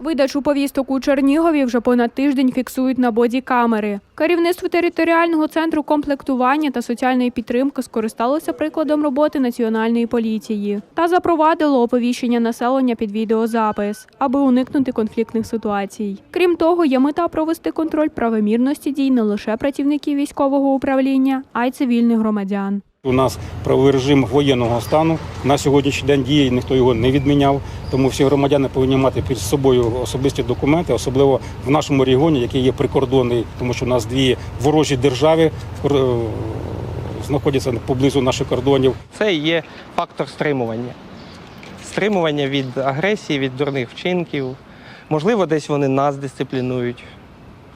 Видачу повісток у Чернігові вже понад тиждень фіксують на бодікамери. Керівництво територіального центру комплектування та соціальної підтримки скористалося прикладом роботи національної поліції та запровадило оповіщення населення під відеозапис, аби уникнути конфліктних ситуацій. Крім того, є мета провести контроль правомірності дій не лише працівників військового управління, а й цивільних громадян. У нас правовий режим воєнного стану на сьогоднішній день діє, ніхто його не відміняв. Тому всі громадяни повинні мати під собою особисті документи, особливо в нашому регіоні, який є прикордонний, тому що у нас дві ворожі держави е, знаходяться поблизу наших кордонів. Це є фактор стримування. Стримування від агресії, від дурних вчинків. Можливо, десь вони нас дисциплінують.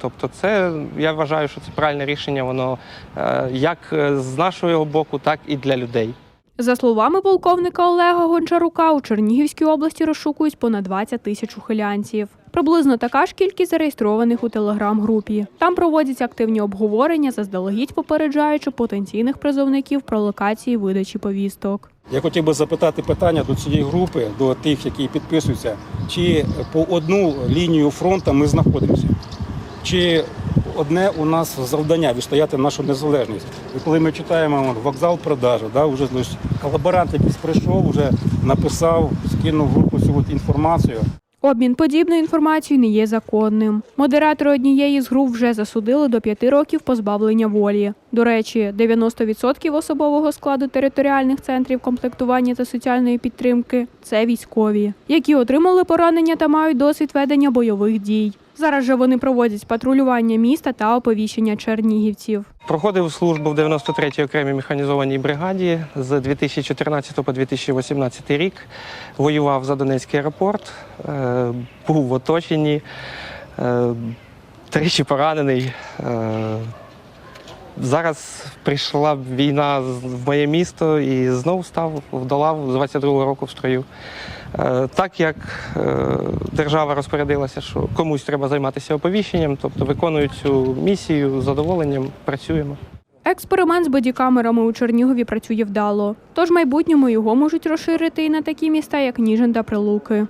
Тобто, це я вважаю, що це правильне рішення, воно е, як е, з нашого боку, так і для людей. За словами полковника Олега Гончарука, у Чернігівській області розшукують понад 20 тисяч ухилянців. Приблизно така ж кількість зареєстрованих у телеграм-групі. Там проводяться активні обговорення, заздалегідь попереджаючи потенційних призовників про локації видачі повісток. Я хотів би запитати питання до цієї групи, до тих, які підписуються, чи по одну лінію фронту ми знаходимося, чи одне у нас завдання відстояти нашу незалежність. І коли ми читаємо вокзал продажу, да, вже ось колаборант якийсь прийшов, вже написав, скинув групу цю інформацію. Обмін подібною інформацією не є законним. Модератори однієї з груп вже засудили до п'яти років позбавлення волі. До речі, 90% особового складу територіальних центрів комплектування та соціальної підтримки це військові, які отримали поранення та мають досвід ведення бойових дій. Зараз же вони проводять патрулювання міста та оповіщення чернігівців. Проходив службу в 93-й окремій механізованій бригаді з 2014 по 2018 рік. Воював за Донецький аеропорт, е, був в оточенні, е, тричі поранений. Зараз прийшла війна в моє місто і знову став до лав з 22-го року в строю. Е, Так як е, держава розпорядилася, що комусь треба займатися оповіщенням, тобто виконую цю місію з задоволенням, працюємо. Експеримент з бодікамерами у Чернігові працює вдало, тож в майбутньому його можуть розширити і на такі міста, як Ніжин та Прилуки.